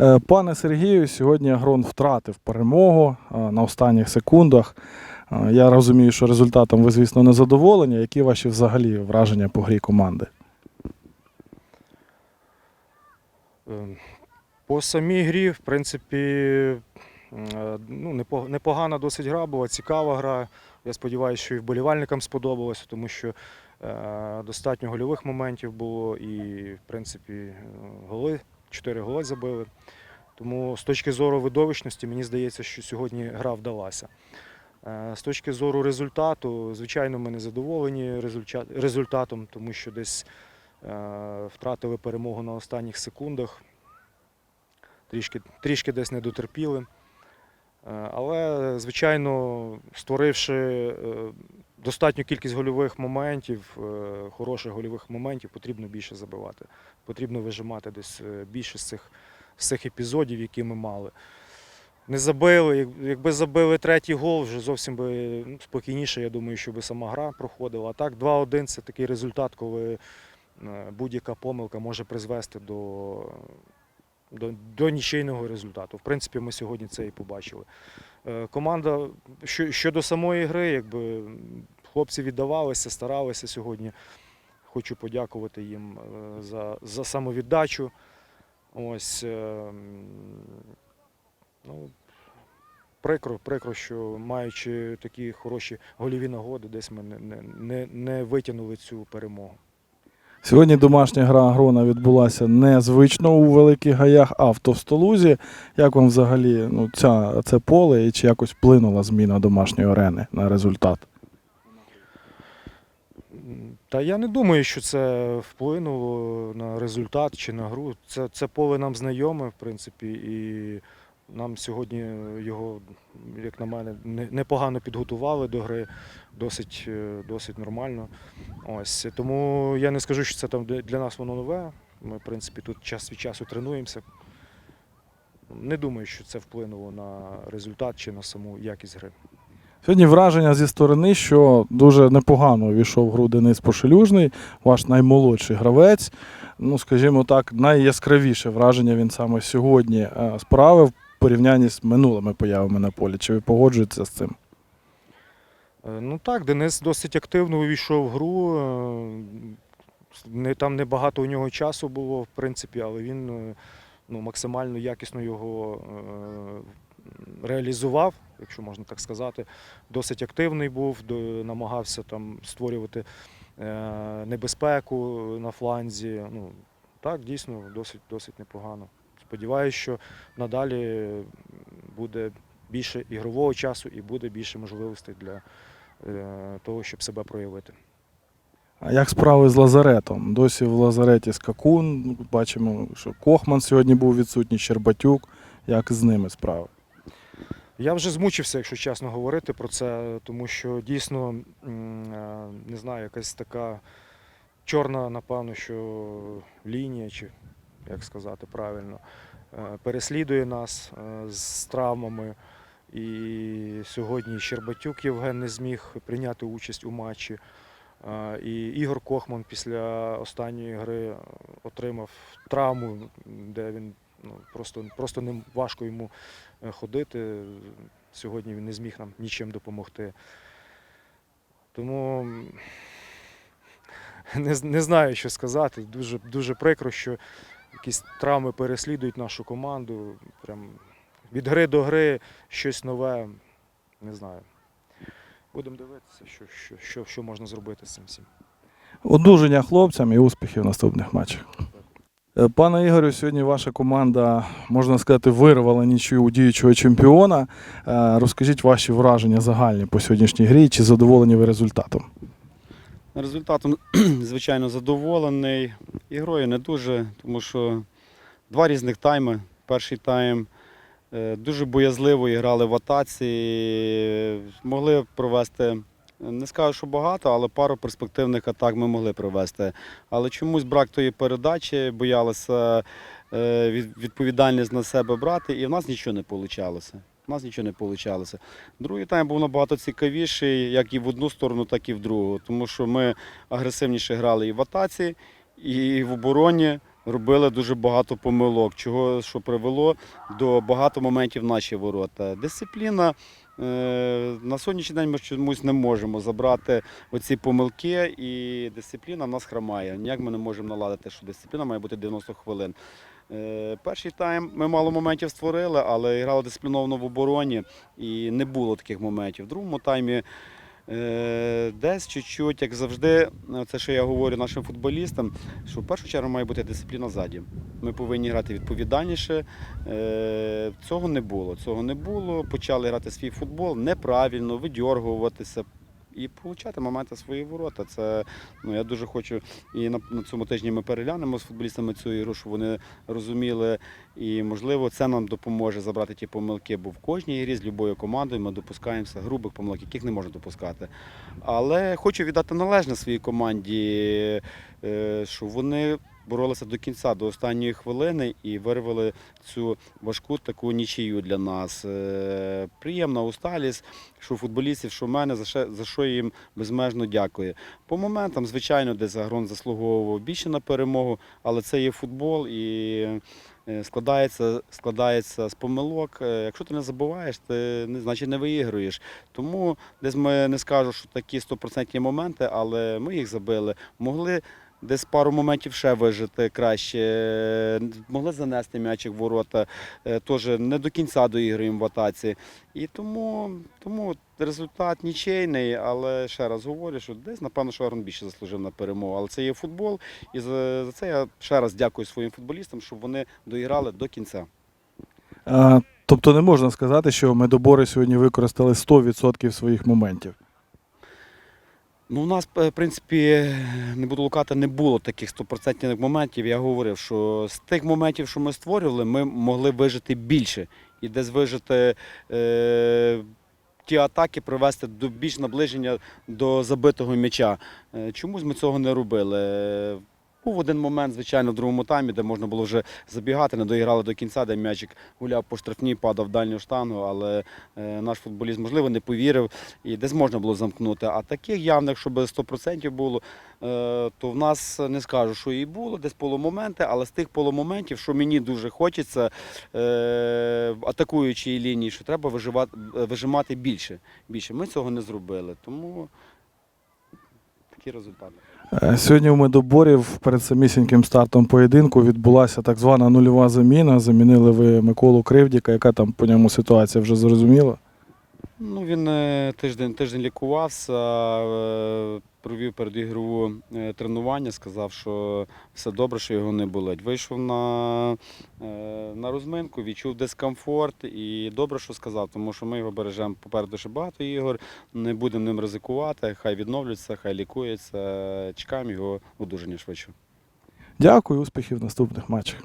Е, Пане Сергію, сьогодні Агрон втратив перемогу е, на останніх секундах. Е, Я розумію, що результатом ви, звісно, не задоволені. Які ваші взагалі враження по грі команди? Ем, По самій грі, в принципі, ну, непогана досить гра була, цікава гра. Я сподіваюся, що і вболівальникам сподобалося, тому що достатньо гольових моментів було і, в принципі, голи, 4 голи забили. Тому з точки зору видовищності, мені здається, що сьогодні гра вдалася. Е, З точки зору результату, звичайно, ми не задоволені результатом, тому що десь е, втратили перемогу на останніх секундах. Трішки, трішки десь не дотерпіли. Е, Але, звичайно, створивши достатню кількість гольових моментів, е, хороших гольових моментів, потрібно більше забивати. Потрібно вижимати десь е, більше з цих, з цих епізодів, які ми мали. Не забили. Якби забили третій гол, вже зовсім би ну, спокійніше, я думаю, що би сама гра проходила. А так, 2-1 це такий результат, коли е, будь-яка помилка може призвести до, до, до нічийного результату. В принципі, ми сьогодні це і побачили. Команда що- щодо самої гри, якби хлопці віддавалися, старалися сьогодні. Хочу подякувати їм е, за, за самовіддачу. Ось, е, ну, прикро, прикро, що маючи такі хороші гольові нагоди, десь ми не, не, не витягнули цю перемогу. Сьогодні домашня гра Агрона відбулася незвично у Великих Гаях, а в Товстолузі. Як вам взагалі ну, ця, це поле і чи якось вплинула зміна домашньої арени на результат? Та я не думаю, що це вплинуло на результат чи на гру. Це, це поле нам знайоме, в принципі, і нам сьогодні його, як на мене, непогано підготували до гри, досить, е, досить нормально. Ось. Тому я не скажу, що це там для нас воно нове. Ми, в принципі, тут час від часу тренуємося. Не думаю, що це вплинуло на результат чи на саму якість гри. Сьогодні враження зі сторони, що дуже непогано увійшов в гру Денис Пошелюжний, ваш наймолодший гравець. Ну, скажімо так, найяскравіше враження він саме сьогодні е, справив в порівнянні з минулими появами на полі. Чи ви погоджуєтеся з цим? Е, Ну так, Денис досить активно увійшов в гру. е, там небагато у нього часу було, в принципі, але він ну, максимально якісно його реалізував, якщо можна так сказати. Досить активний був, намагався там створювати е, небезпеку на фланзі. Ну, так, дійсно, досить, досить непогано. Сподіваюся, що надалі буде більше ігрового часу і буде більше можливостей для е, того, щоб себе проявити. А як справи з Лазаретом? Досі в Лазареті Скакун. Бачимо, що Кохман сьогодні був відсутній, Щербатюк. Як з ними справи? Я вже змучився, якщо чесно говорити про це, тому що дійсно е, не знаю, якась така чорна, напевно, що лінія, чи як сказати правильно, е, переслідує нас е, з травмами. І сьогодні Щербатюк Євген не зміг прийняти участь у матчі. І Ігор Кохман після останньої гри отримав травму, де він ну, просто, просто ним важко йому е, ходити. Сьогодні він не зміг нам нічим допомогти. Тому не, не знаю, що сказати. Дуже, дуже прикро, що якісь травми переслідують нашу команду. Прям від гри до гри щось нове. Не знаю. Будемо дивитися, що, що, що, що можна зробити з цим всім. Одужання хлопцям і успіхів в наступних матчах. Е, Пане Ігорю, сьогодні ваша команда, можна сказати, вирвала нічию у діючого чемпіона. Е, Розкажіть ваші враження загальні по сьогоднішній грі, чи задоволені ви результатом? Результатом, звичайно, задоволений. Ігрою не дуже, тому що два різних тайми. Перший тайм е, дуже боязливо грали в атаці. Могли провести, не скажу, що багато, але пару перспективних атак ми могли провести. Але чомусь брак тої передачі, боялися е, від- відповідальність на себе брати, і в нас нічого не вийшло. У нас нічого не вийшло. Другий тайм був набагато цікавіший, як і в одну сторону, так і в другу. Тому що ми агресивніше грали і в атаці, і в обороні. робили дуже багато помилок, чого що привело до багато моментів наші ворота. Дисципліна. Е, На сьогоднішній день ми чомусь не можемо забрати оці помилки, і дисципліна в нас хромає. Ніяк ми не можемо наладити, що дисципліна має бути 90 хвилин. Е, Перший тайм ми мало моментів створили, але грали дисципліновано в обороні і не було таких моментів. В другому таймі десь чуть-чуть, як завжди, це що я говорю нашим футболістам, що в першу чергу має бути дисципліна ззаді. Ми повинні грати відповідальніше. Е, Цього не було. Цього не було. Почали грати свій футбол неправильно, видьоргуватися. І получати моменти свої ворота. Це ну я дуже хочу. І на, на цьому тижні ми переглянемо з футболістами цю ігру, щоб вони розуміли. І можливо це нам допоможе забрати ті помилки, бо в кожній грі з любою командою ми допускаємося грубих помилок, яких не можна допускати. Але хочу віддати належне своїй команді, е, що вони боролися до кінця, до останньої хвилини і вирвали цю важку таку нічию для нас. Е, Приємна усталість, що футболістів, що в мене, за що, їм безмежно дякую. По моментам, звичайно, десь Агрон заслуговував більше на перемогу, але це є футбол і е, складається, складається з помилок. Е, Якщо ти не забуваєш, ти значить не виігруєш. Тому десь ми не скажу, що такі стопроцентні моменти, але ми їх забили. Могли десь пару моментів ще вижити краще, могли занести м'ячик в ворота, е, теж не до кінця доіграємо в атаці. І тому, тому результат нічийний, але ще раз говорю, що десь, напевно, що більше заслужив на перемогу. Але це є футбол, і за, за це я ще раз дякую своїм футболістам, щоб вони доіграли до кінця. Е, Тобто не можна сказати, що медобори сьогодні використали 100% своїх моментів. Ну, у нас, е, в принципі, не буду лукати, не було таких стопроцентних моментів. Я говорив, що з тих моментів, що ми створювали, ми могли вижити більше. І десь вижити е, ті атаки, привести до більш наближення до забитого м'яча. Е, чомусь ми цього не робили. Е, Був один момент, звичайно, в другому таймі, де можна було вже забігати, не доіграли до кінця, де м'ячик гуляв по штрафній, падав в дальню штангу, але е, наш футболіст, можливо, не повірив і десь можна було замкнути. А таких явних, щоб 100% було, е, то в нас не скажу, що і було, десь полумоменти, але з тих полумоментів, що мені дуже хочеться е, в атакуючій лінії, що треба виживати, вижимати більше. більше. Ми цього не зробили, тому такі результати. Е, Сьогодні у медоборів перед самісіньким стартом поєдинку відбулася так звана нульова заміна. Замінили ви Миколу Кривдіка. Яка там по ньому ситуація вже зрозуміла? Ну, він е, тиждень, тиждень лікувався, е, провів передігрову е, тренування, сказав, що все добре, що його не болить. Вийшов на, е, на розминку, відчув дискомфорт і добре, що сказав, тому що ми його бережемо попереду ще багато ігор, не будемо ним ризикувати, хай відновлюється, хай лікується. Чекаємо його одужання швидше. Дякую, успіхів в наступних матчах.